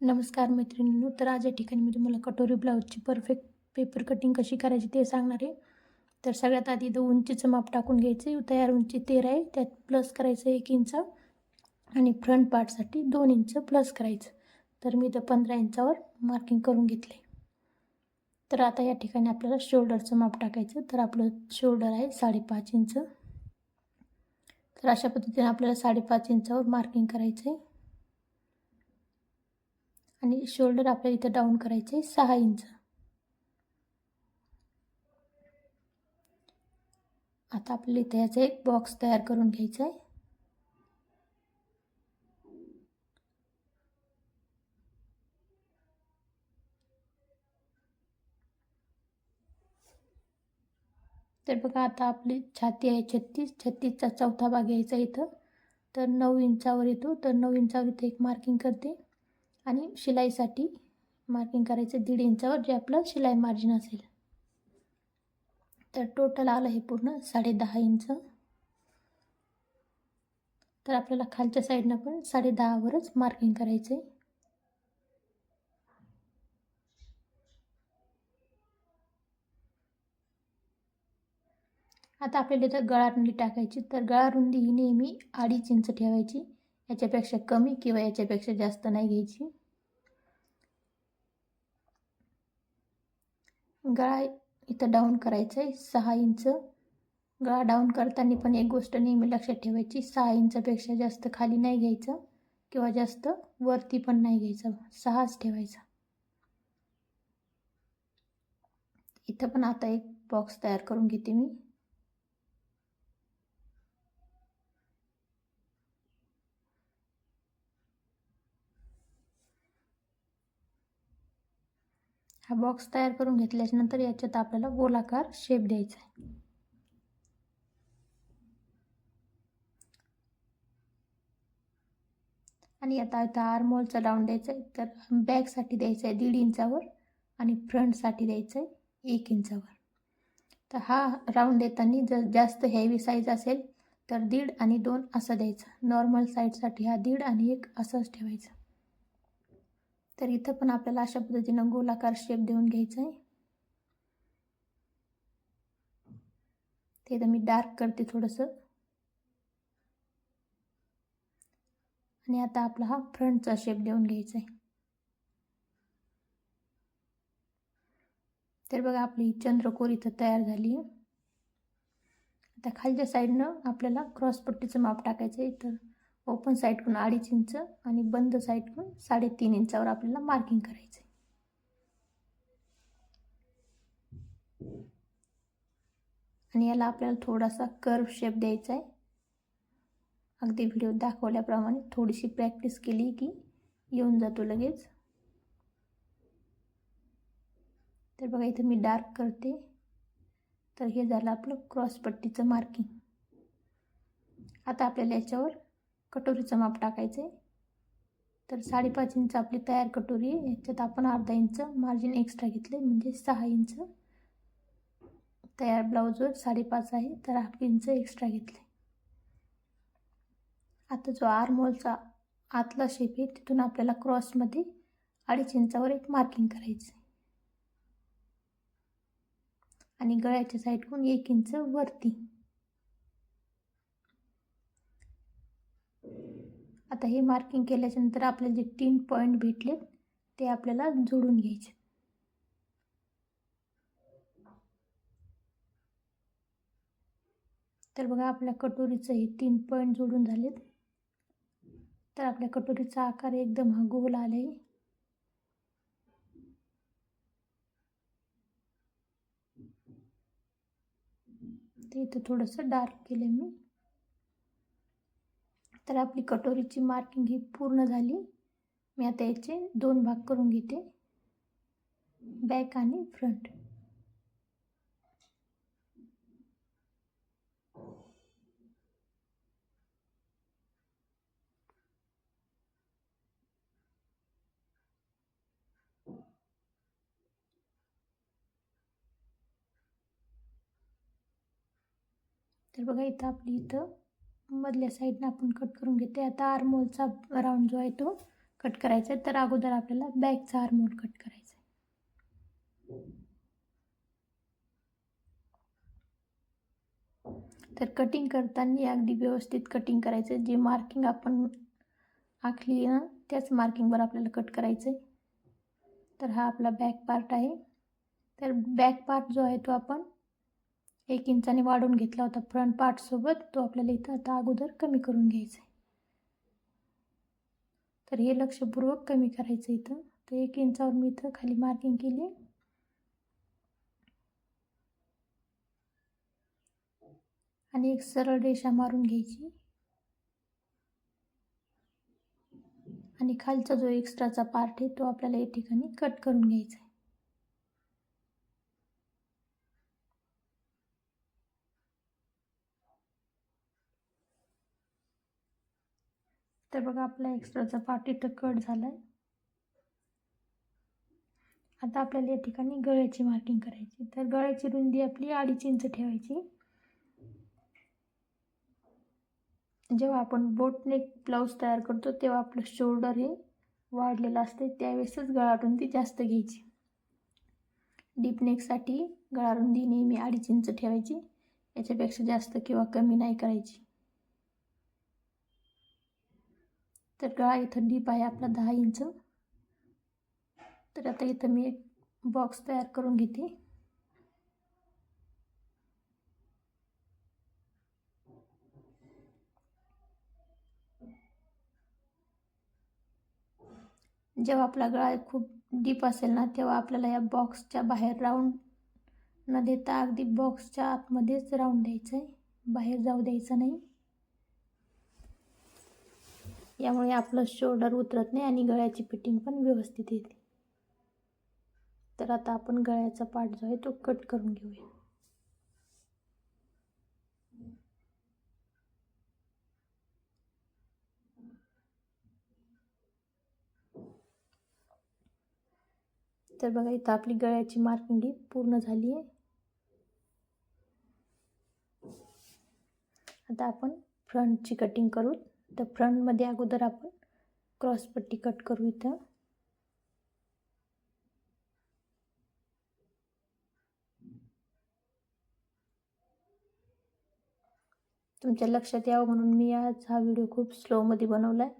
नमस्कार मैत्रिणींनो तर आज या ठिकाणी मी तुम्हाला कटोरी ब्लाऊजची परफेक्ट पेपर कटिंग कशी करायची ते सांगणार आहे. तर सगळ्यात आधी इथं उंचीचं माप टाकून घ्यायचं आहे तयार उंची तेरा आहे त्यात प्लस करायचं एक इंच आणि फ्रंट पार्टसाठी दोन इंच प्लस करायचं. तर मी इथं पंधरा इंचावर मार्किंग करून घेतले. तर आता या ठिकाणी आपल्याला शोल्डरचं माप टाकायचं. तर आपलं शोल्डर आहे साडेपाच इंच तर अशा पद्धतीने आपल्याला साडेपाच इंचावर मार्किंग करायचं आहे आणि शोल्डर आपल्याला इथं डाऊन करायचे आहे सहा इंच आता आपल्याला इथे याचा एक बॉक्स तयार करून घ्यायचा आहे तर बघा आता आपली छाती आहे छत्तीस छत्तीसचा चौथा भाग यायचा इथं. तर नऊ इंचावर येतो. तर नऊ इंचावर इथे एक मार्किंग करते. आणि शिलाईसाठी मार्किंग करायचं दीड इंचावर जे आपलं शिलाई मार्जिन असेल. तर टोटल आलं हे पूर्ण साडे दहा इंच तर आपल्याला खालच्या साईडनं पण साडे दहावरच मार्किंग करायचं आहे आता आपल्याला इथं गळा रुंदी टाकायची. तर गळा रुंदी ही नेहमी अडीच इंच ठेवायची. याच्यापेक्षा कमी किंवा याच्यापेक्षा जास्त नाही घ्यायची. गळा इथं डाऊन करायचं आहे सहा इंच गळा डाऊन करताना पण एक गोष्ट नेहमी लक्षात ठेवायची सहा इंचापेक्षा जास्त खाली नाही घ्यायचं किंवा जास्त वरती पण नाही घ्यायचं सहाच ठेवायचा. इथं पण आता एक बॉक्स तयार करून घेते मी हा बॉक्स तयार करून घेतल्याच्यानंतर याच्यात आपल्याला गोलाकार शेप द्यायचा आहे. आणि आता इथं आरमोलचा राऊंड द्यायचा आहे तर बॅकसाठी द्यायचा आहे दीड इंचावर आणि फ्रंटसाठी द्यायचं आहे एक इंचावर तर हा राऊंड देताना जर जास्त हेवी साईज असेल तर दीड आणि दोन असं द्यायचं. नॉर्मल साईडसाठी हा दीड आणि एक असंच ठेवायचं. तर इथं पण आपल्याला अशा पद्धतीनं गोलाकार शेप देऊन घ्यायचा आहे ते इथं मी डार्क करते थोडंसं. आणि आता आपला हा फ्रंटचा शेप देऊन घ्यायचा आहे तर बघा आपली चंद्रकोर इथं तयार झाली आहे आता खालच्या साईडनं आपल्याला क्रॉसपट्टीचं माप टाकायचं आहे इथं. ओपन साईडकडून अडीच इंच आणि बंद साईडकडून साडेतीन इंचावर आपल्याला मार्किंग करायचं आहे आणि याला आपल्याला थोडासा कर्व शेप द्यायचा आहे अगदी व्हिडिओ दाखवल्याप्रमाणे थोडीशी प्रॅक्टिस केली की येऊन जातो लगेच. तर बघा इथं मी डार्क करते. तर हे झालं आपलं क्रॉसपट्टीचं मार्किंग आता आपल्याला याच्यावर कटोरीचं माप टाकायचं आहे तर साडेपाच इंच आपली तयार कटोरी आहे. याच्यात आपण अर्धा इंच मार्जिन एक्स्ट्रा घेतले म्हणजे सहा इंच. तयार ब्लाऊजवर साडेपाच आहे तर हाफ इंच एक्स्ट्रा घेतले आता जो आरमोलचा आतला शेप आहे तिथून आपल्याला क्रॉसमध्ये अडीच इंचावर एक मार्किंग करायचं आहे आणि गळ्याच्या साईडकडून एक इंच वरती. आता हे मार्किंग केल्याच्यानंतर आपल्याला जे तीन पॉईंट भेटले ते आपल्याला जोडून घ्यायचे. तर बघा आपल्या कटोरीचं हे तीन पॉईंट जोडून झालेत. तर आपल्या कटोरीचा आकार एकदम हा गोल आला आहे ते इथं थोडंसं डार्क केलं मी. तर आपली कटोरीची मार्किंग ही पूर्ण झाली. मी आता याचे दोन भाग करून घेते. बॅक आणि फ्रंट तर बघा इथं आपली इथं मधल्या साईडनं आपण कट करून घेते आता आरमोलचा राऊंड जो आहे तो कट करायचा आहे तर अगोदर आपल्याला बॅकचा आरमोल कट करायचा आहे तर कटिंग करताना अगदी व्यवस्थित कटिंग करायचं आहे जे मार्किंग आपण आखली ना त्याच मार्किंगवर आपल्याला कट करायचं आहे तर हा आपला बॅक पार्ट आहे. तर बॅक पार्ट जो आहे तो आपण एक इंचाने वाढवून घेतला होता. फ्रंट पार्टसोबत तो आपल्याला इथं आता अगोदर कमी करून घ्यायचा आहे तर हे लक्षपूर्वक कमी करायचं इथं. तर एक इंचावर मी इथं खाली मार्किंग केली. आणि एक सरळ रेषा मारून घ्यायची. आणि खालचा जो एक्स्ट्राचा पार्ट आहे तो आपल्याला या ठिकाणी कट करून घ्यायचा आहे. तर बघा आपला एक्स्ट्राचा पार्ट इथं कट झाला आहे आता आपल्याला या ठिकाणी गळ्याची मार्किंग करायची. तर गळ्याची रुंदी आपली अडीच इंच ठेवायची. जेव्हा आपण बोटनेक ब्लाऊज तयार करतो तेव्हा आपलं शोल्डर हे वाढलेलं असते. त्यावेळेसच गळा रुंदी जास्त घ्यायची. डीपनेकसाठी गळा रुंदी नेहमी अडीच इंच ठेवायची. याच्यापेक्षा जास्त किंवा कमी नाही करायची. तर गळा इथं डीप आहे आपला दहा इंच तर आता इथं मी एक बॉक्स तयार करून घेते. जेव्हा आपला गळा खूप डीप असेल ना तेव्हा आपल्याला या बॉक्सच्या बाहेर राऊंड न देता अगदी बॉक्सच्या आतमध्येच राऊंड द्यायचं आहे बाहेर जाऊ द्यायचं नाही. यामुळे आपलं शोल्डर उतरत नाही आणि गळ्याची फिटिंग पण व्यवस्थित येते. तर आता आपण गळ्याचा पार्ट जो आहे तो कट करून घेऊया. तर बघा इथं आपली गळ्याची मार्किंग ही पूर्ण झाली आहे. आता आपण फ्रंटची कटिंग करू. तर फ्रंटमध्ये अगोदर आपण क्रॉसपट्टी कट करू इथं. तुमच्या लक्षात यावं म्हणून मी आज हा व्हिडिओ खूप स्लोमध्ये बनवला आहे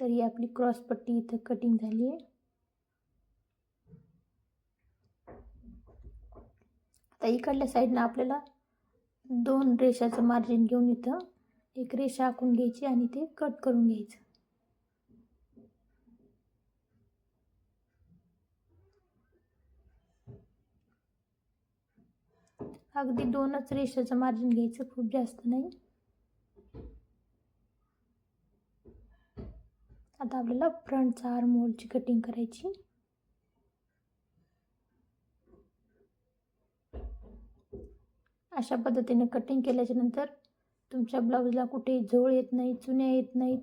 तर ही आपली क्रॉसपट्टी इथं कटिंग झाली आहे आता इकडल्या साईडनं आपल्याला दोन रेषाचं मार्जिन घेऊन इथं एक रेषा आखून घ्यायची आणि ते कट करून घ्यायचं. अगदी दोनच रेषाचं मार्जिन घ्यायचं खूप जास्त नाही. आता आपल्याला फ्रंटचा आर्म होलची कटिंग करायची. अशा पद्धतीने कटिंग केल्याच्यानंतर तुमच्या ब्लाऊजला कुठे झोळ येत नाही चुन्या येत नाहीत.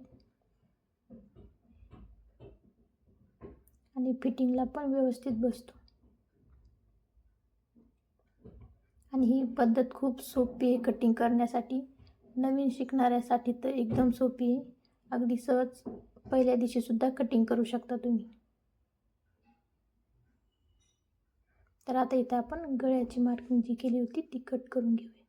आणि फिटिंगला पण व्यवस्थित बसतो. आणि ही पद्धत खूप सोपी आहे कटिंग करण्यासाठी. नवीन शिकणाऱ्यासाठी तर एकदम सोपी आहे. अगदी सहज पहिल्या दिवशीसुद्धा कटिंग करू शकता तुम्ही. तर आता इथं आपण गळ्याची मार्किंग जी केली होती ती कट करून घेऊया.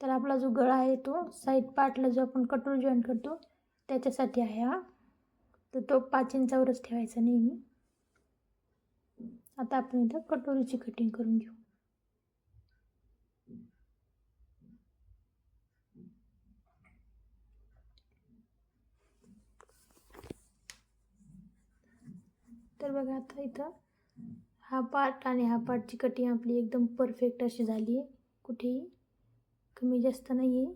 तर आपला जो गळा आहे तो साईड पार्टला जो आपण कटोरी जॉईन करतो त्याच्यासाठी आहे हा. तर तो पाच इंचावरच ठेवायचा नेहमी. आता आपण इथं कटोरीची कटिंग करून घेऊ. तर बघा आता इथं हा पार्ट आणि हा पार्टची कटिंग आपली एकदम परफेक्ट अशी झाली आहे. कुठेही कमी जास्त नाही आहे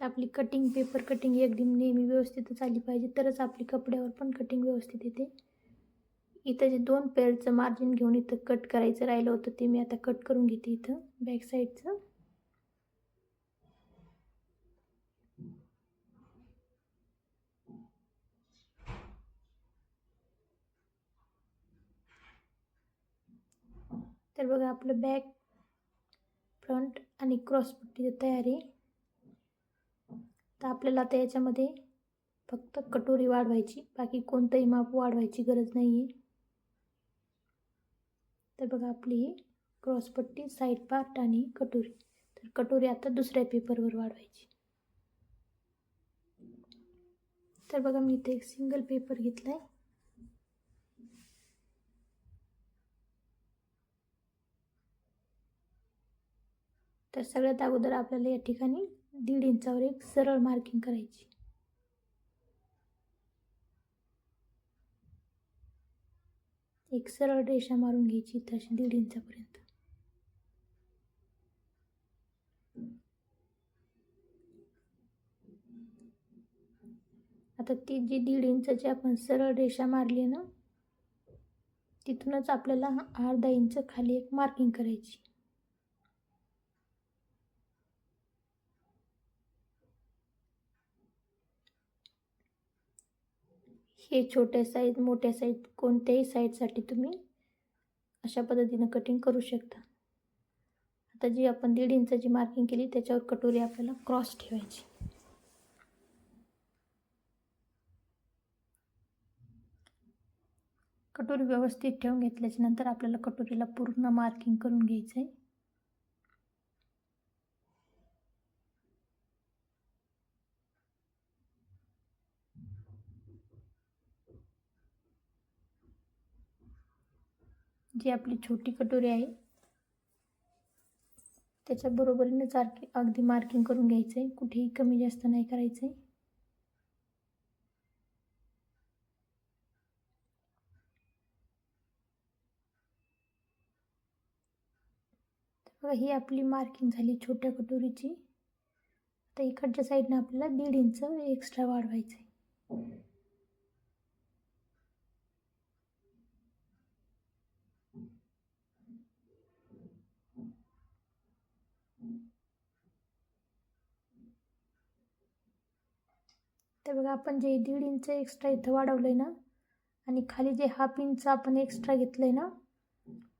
आपली कटिंग पेपर कटिंग एकदम नेहमी व्यवस्थितच आली पाहिजे तरच आपली कपड्यावर पण कटिंग व्यवस्थित येते. इथं जे दोन पेअरचं मार्जिन घेऊन इथं कट करायचं राहिलं होतं ते मी आता कट करून घेते इथं बॅक साईडचं तर बघा आपलं बॅक फ्रंट आणि क्रॉसपट्टी तयार. आहे तर आपल्याला आता याच्यामध्ये फक्त कटोरी वाढवायची बाकी कोणतंही माप वाढवायची गरज नाही आहे तर बघा आपली ही क्रॉसपट्टी साईड पार्ट आणि कटोरी. तर कटोरी आता दुसऱ्या पेपरवर वाढवायची. तर बघा मी इथे एक सिंगल पेपर घेतला आहे तर सगळ्यात अगोदर आपल्याला या ठिकाणी दीड इंचावर एक सरळ मार्किंग करायची. एक सरळ रेषा मारून घ्यायची तशी दीड इंचापर्यंत. आता ती जी दीड इंचाची आपण सरळ रेषा मारली ना तिथूनच आपल्याला अर्धा इंच खाली एक मार्किंग करायची. हे छोट्या साईज मोठ्या साईज कोणत्याही साईजसाठी तुम्ही अशा पद्धतीनं कटिंग करू शकता. आता जी आपण दीड इंचाची मार्किंग केली त्याच्यावर कटोरी आपल्याला क्रॉस ठेवायची. कटोरी व्यवस्थित ठेवून घेतल्याच्या नंतर आपल्याला कटोरीला पूर्ण मार्किंग करून घ्यायचं आहे जी आपली छोटी कटोरी आहे त्याच्या बरोबरीने सारखी अगदी मार्किंग करून घ्यायचं आहे कुठेही कमी जास्त नाही करायचं आहे बघा ही आपली मार्किंग झाली छोट्या कटोरीची. आता इकडच्या साईडनं आपल्याला दीड इंच एक्स्ट्रा वाढवायचं आहे तर बघा आपण जे दीड इंच एक्स्ट्रा इथं वाढवलं आहे ना आणि खाली जे हाफ इंच आपण एक्स्ट्रा घेतलं आहे ना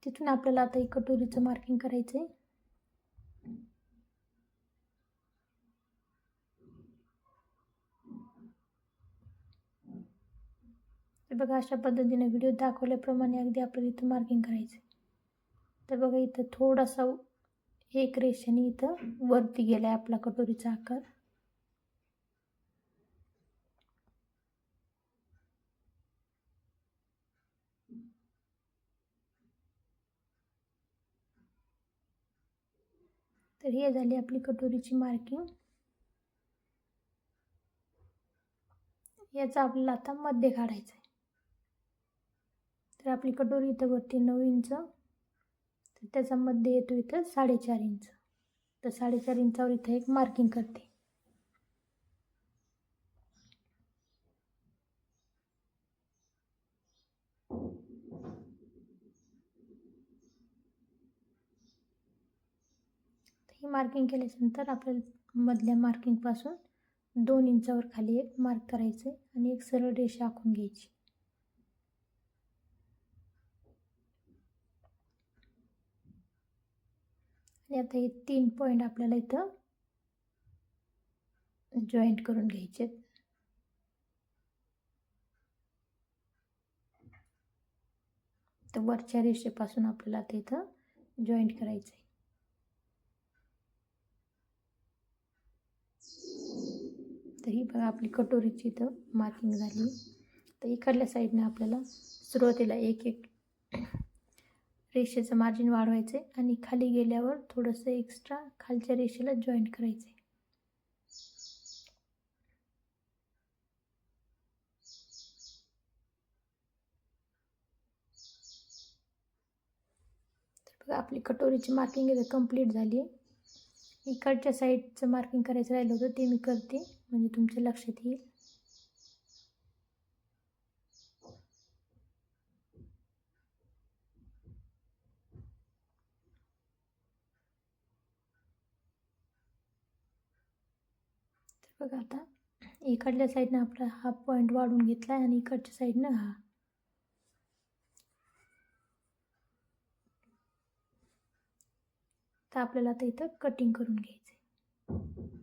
तिथून आपल्याला आता एक कटोरीचं मार्किंग करायचं आहे बघा अशा पद्धतीने व्हिडिओ दाखवल्याप्रमाणे अगदी आपल्याला इथं मार्किंग करायचं तर बघा इथं थोडासा एक रेषेने इथं वरती गेला आहे आपला कटोरीचा आकार. तर हे झाली आपली कटोरीची मार्किंग याचा आपल्याला आता मध्य काढायचं आहे तर आपली कटोरी इथं वरती नऊ इंच. तर त्याचा मध्य येतो इथं साडेचार इंच. तर साडेचार इंचावर इथं एक मार्किंग करते ही मार्किंग केल्यानंतर आपल्याला मधल्या मार्किंगपासून दोन इंचावर खाली एक मार्क करायचं आणि एक सरळ रेषा आखून घ्यायची. आणि आता हे तीन पॉईंट आपल्याला इथं जॉईंट करून घ्यायचे तर वरच्या रेषेपासून आपल्याला ते इथं जॉईंट करायचं आहे तर ही बघा आपली कटोरीची इथं मार्किंग झाली. तर इकडल्या साईडने आपल्याला सुरुवातीला एक एक रेषेचं मार्जिन वाढवायचं आहे आणि खाली गेल्यावर थोडंसं एक्स्ट्रा खालच्या रेषेला जॉईंट करायचं. आहे तर बघा आपली कटोरीची मार्किंग इथं कंप्लीट झाली. आहे इकडच्या साईडचं मार्किंग करायचं राहिलं होतं ते मी करते. म्हणजे तुमच्या लक्षात येईल. तर बघा आता इकडल्या साईडनं आपला हा पॉईंट वाढून घेतला आहे आणि इकडच्या साईडनं हा. तर आपल्याला आता इथं कटिंग करून घ्यायचं आहे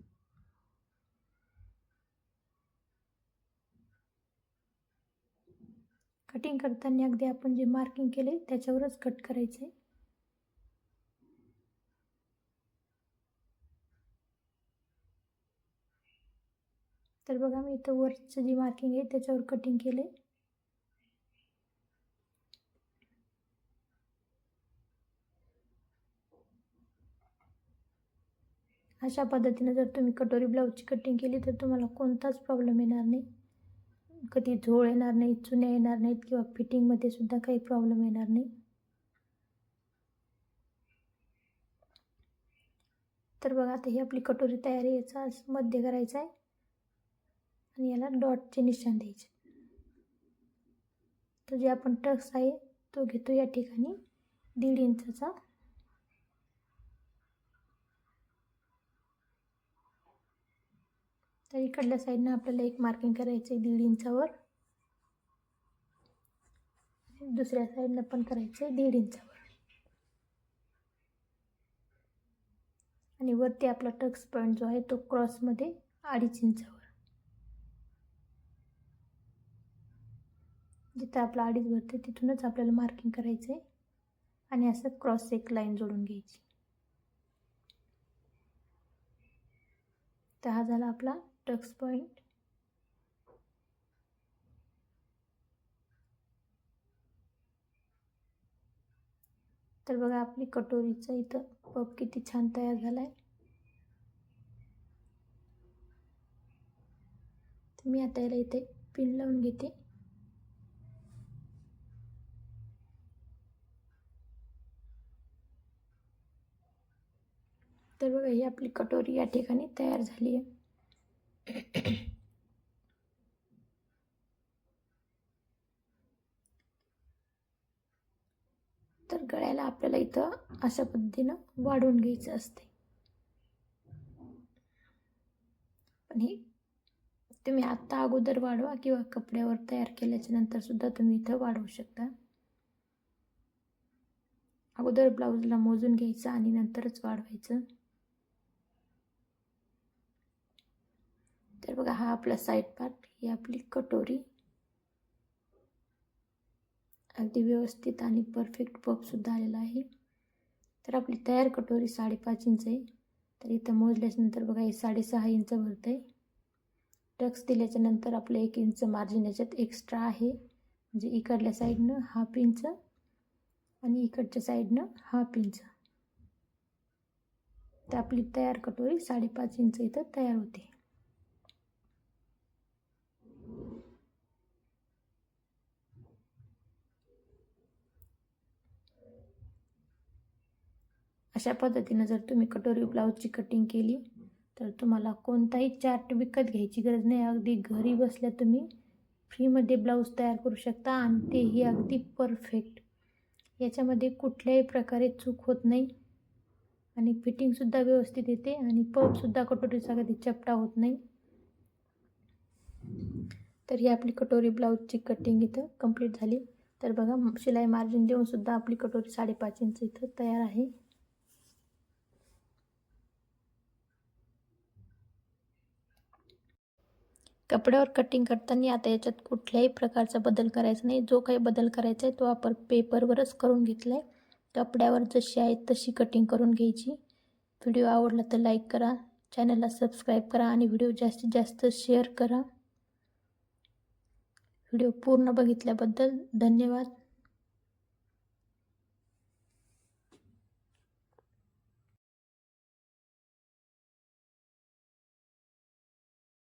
कटिंग करताना अगदी आपण जे मार्किंग केले त्याच्यावरच कट करायचे तर बघा मी इथं वरचं जी मार्किंग आहे त्याच्यावर कटिंग केले अशा पद्धतीनं जर तुम्ही कटोरी ब्लाऊजची कटिंग केली तर तुम्हाला कोणताच प्रॉब्लेम येणार नाही. कधी झोळ येणार नाही चुन्या येणार नाहीत किंवा फिटिंगमध्ये सुद्धा काही प्रॉब्लेम येणार नाही. तर बघा आता ही आपली कटोरी तयारी याचा मध्य करायचा आहे. आणि याला डॉटचे निशाण द्यायचे. तर जे आपण टक्स आहे तो घेतो या ठिकाणी दीड इंचाचा. तर इकडल्या साईडनं आपल्याला एक मार्किंग करायचं आहे दीड इंचावर. दुसऱ्या साईडनं पण करायचं आहे दीड इंचावर. आणि वरती आपला टक्स पॉईंट जो आहे तो क्रॉसमध्ये अडीच इंचावर. जिथं आपला अडीच भरते तिथूनच आपल्याला मार्किंग करायचं आहे आणि असं क्रॉस एक लाईन जोडून घ्यायची. तर हा झाला आपला टक्स पॉईंट तर बघा आपली कटोरीचं इथं पप किती छान तयार झाला आहे तर मी आता याला इथे पिन लावून घेते. तर बघा ही आपली कटोरी या ठिकाणी तयार झाली आहे. तर गळ्याला आपल्याला इथं अशा पद्धतीनं वाढवून घ्यायचं असते. पण तुम्ही आत्ता अगोदर वाढवा किंवा कपड्यावर तयार केल्याच्यानंतर सुद्धा तुम्ही इथं वाढवू शकता. अगोदर ब्लाऊजला मोजून घ्यायचं आणि नंतरच वाढवायचं. बघा हा आपला साईड पार्ट ही आपली कटोरी. अगदी व्यवस्थित आणि परफेक्ट पपसुद्धा आलेला आहे. तर आपली तयार कटोरी साडेपाच इंच आहे. तर इथं मोजल्याच्यानंतर बघा हे साडेसहा इंच भरतं आहे टक्स दिल्याच्यानंतर आपलं एक इंच मार्जिन याच्यात एक्स्ट्रा आहे. म्हणजे इकडल्या साईडनं हाफ इंच आणि इकडच्या साईडनं हाफ इंच तर आपली तयार कटोरी साडेपाच इंच इथं तयार होते. अशा पद्धतीनं जर तुम्ही कटोरी ब्लाऊजची कटिंग केली तर तुम्हाला कोणताही चार्ट विकत घ्यायची गरज नाही. अगदी घरी बसल्या तुम्ही फ्रीमध्ये ब्लाऊज तयार करू शकता आणि तेही अगदी परफेक्ट याच्यामध्ये कुठल्याही प्रकारे चूक होत नाही. आणि फिटिंगसुद्धा व्यवस्थित येते आणि पपसुद्धा कटोरीचा कधी चपटा होत नाही. तर ही आपली कटोरी ब्लाऊजची कटिंग इथं कंप्लीट झाली. तर बघा शिलाई मार्जिन देऊनसुद्धा आपली कटोरी साडेपाच इंच इथं तयार आहे. कपड्यावर कटिंग करताना आता याच्यात कुठल्याही प्रकारचा बदल करायचा नाही. जो काही बदल करायचा आहे तो आपण पेपरवरच करून घेतला आहे कपड्यावर जशी आहे तशी कटिंग करून घ्यायची. व्हिडिओ आवडला तर लाईक करा. चॅनलला सबस्क्राईब करा आणि व्हिडिओ जास्तीत जास्त शेअर करा. व्हिडिओ पूर्ण बघितल्याबद्दल धन्यवाद.